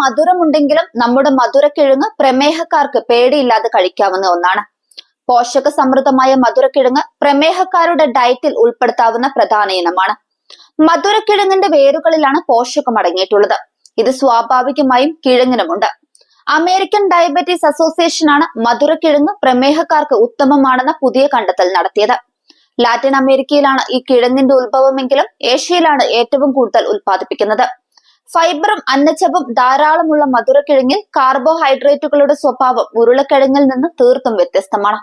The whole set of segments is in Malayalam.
മധുരമുണ്ടെങ്കിലും നമ്മുടെ മധുരക്കിഴങ്ങ് പ്രമേഹക്കാർക്ക് പേടിയില്ലാതെ കഴിക്കാവുന്ന ഒന്നാണ്. പോഷക സമൃദ്ധമായ മധുരക്കിഴങ്ങ് പ്രമേഹക്കാരുടെ ഡയറ്റിൽ ഉൾപ്പെടുത്താവുന്ന പ്രധാന ഇനമാണ്. മധുരക്കിഴങ്ങിന്റെ വേരുകളിലാണ് പോഷകം അടങ്ങിയിട്ടുള്ളത്. ഇത് സ്വാഭാവികമായും കിഴങ്ങിനുമുണ്ട്. അമേരിക്കൻ ഡയബറ്റീസ് അസോസിയേഷൻ ആണ് മധുരക്കിഴങ്ങ് പ്രമേഹക്കാർക്ക് ഉത്തമമാണെന്ന പുതിയ കണ്ടെത്തൽ നടത്തിയത്. ലാറ്റിൻ അമേരിക്കയിലാണ് ഈ കിഴങ്ങിന്റെ ഉത്ഭവമെങ്കിലും ഏഷ്യയിലാണ് ഏറ്റവും കൂടുതൽ ഉൽപ്പാദിപ്പിക്കുന്നത്. ഫൈബറും അന്നച്ചപ്പും ധാരാളമുള്ള മധുരക്കിഴങ്ങിൽ കാർബോഹൈഡ്രേറ്റുകളുടെ സ്വഭാവം ഉരുളക്കിഴങ്ങിൽ നിന്ന് തീർത്തും വ്യത്യസ്തമാണ്.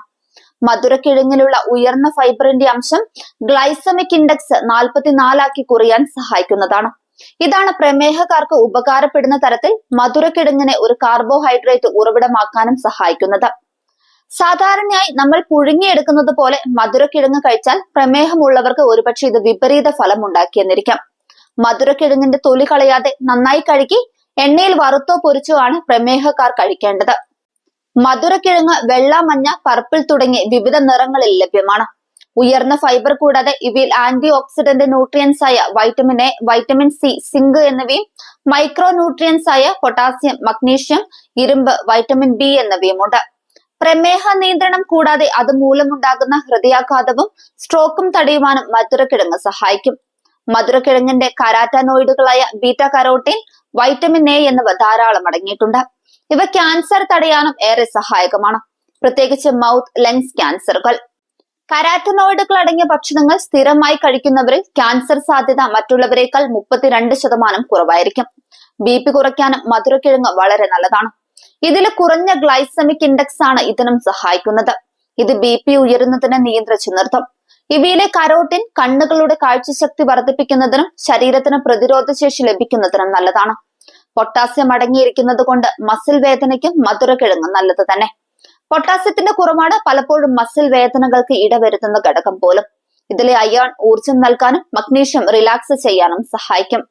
മധുരക്കിഴങ്ങിലുള്ള ഉയർന്ന ഫൈബറിന്റെ അംശം ഗ്ലൈസമിക് ഇൻഡെക്സ് നാൽപ്പത്തിനാലാക്കി കുറയാൻ സഹായിക്കുന്നതാണ്. ഇതാണ് പ്രമേഹക്കാർക്ക് ഉപകാരപ്പെടുന്ന തരത്തിൽ മധുരക്കിഴങ്ങിനെ ഒരു കാർബോഹൈഡ്രേറ്റ് ഉറവിടമാക്കാനും സഹായിക്കുന്നത്. സാധാരണയായി നമ്മൾ പുഴുങ്ങിയെടുക്കുന്നത് പോലെ മധുരക്കിഴങ്ങ് കഴിച്ചാൽ പ്രമേഹമുള്ളവർക്ക് ഒരുപക്ഷെ ഇത് വിപരീത ഫലം ഉണ്ടാക്കിയെന്നിരിക്കാം. മധുരക്കിഴങ്ങിന്റെ തൊലി കളയാതെ നന്നായി കഴുകി എണ്ണയിൽ വറുത്തോ പൊരിച്ചോ ആണ് പ്രമേഹക്കാർ കഴിക്കേണ്ടത്. മധുരക്കിഴങ്ങ് വെള്ള മഞ്ഞ പർപ്പിൾ തുടങ്ങി വിവിധ നിറങ്ങളിൽ ലഭ്യമാണ്. ഉയർന്ന ഫൈബർ കൂടാതെ ഇവയിൽ ആന്റി ഓക്സിഡന്റ് ന്യൂട്രിയൻസ് ആയ vitamin A vitamin C zinc എന്നിവയും മൈക്രോ ന്യൂട്രിയൻസ് ആയ പൊട്ടാസ്യം മഗ്നീഷ്യം ഇരുമ്പ് വൈറ്റമിൻ ബി എന്നിവയുമുണ്ട്. പ്രമേഹ നിയന്ത്രണം കൂടാതെ അത് മൂലമുണ്ടാകുന്ന ഹൃദയാഘാതവും സ്ട്രോക്കും തടയുവാനും മധുരക്കിഴങ്ങ് സഹായിക്കും. മധുരക്കിഴങ്ങിന്റെ കരാറ്റാനോയിഡുകളായ ബീറ്റ കരോട്ടീൻ വൈറ്റമിൻ എ എന്നിവ ധാരാളം അടങ്ങിയിട്ടുണ്ട്. ഇവ ക്യാൻസർ തടയാനും ഏറെ സഹായകമാണ്. പ്രത്യേകിച്ച് മൗത്ത് ലങ്സ് ക്യാൻസറുകൾ. കരാറ്റനോയിഡുകൾ അടങ്ങിയ ഭക്ഷണങ്ങൾ സ്ഥിരമായി കഴിക്കുന്നവരിൽ ക്യാൻസർ സാധ്യത മറ്റുള്ളവരെക്കാൾ മുപ്പത്തിരണ്ട് ശതമാനം കുറവായിരിക്കും. ബി പി കുറയ്ക്കാനും മധുരക്കിഴങ്ങ് വളരെ നല്ലതാണ്. ഇതിൽ കുറഞ്ഞ ഗ്ലൈസമിക് ഇൻഡെക്സ് ആണ് ഇതിനും സഹായിക്കുന്നത്. ഇത് ബി പി ഉയരുന്നതിനെ നിയന്ത്രിച്ചു നിർത്തും. ഇവയിലെ കരോട്ടിൻ കണ്ണുകളുടെ കാഴ്ചശക്തി വർദ്ധിപ്പിക്കുന്നതിനും ശരീരത്തിന് പ്രതിരോധശേഷി ലഭിക്കുന്നതിനും നല്ലതാണ്. പൊട്ടാസ്യം അടങ്ങിയിരിക്കുന്നത് കൊണ്ട് മസിൽ വേദനയ്ക്കും മധുരക്കിഴങ്ങ് നല്ലത് തന്നെ. പൊട്ടാസ്യത്തിന്റെ കുറവാണ് പലപ്പോഴും മസിൽ വേദനകൾക്ക് ഇടവരുത്തുന്ന ഘടകം പോലും. ഇതിലെ അയോൺ ഊർജം നൽകാനും മഗ്നീഷ്യം റിലാക്സ് ചെയ്യാനും സഹായിക്കും.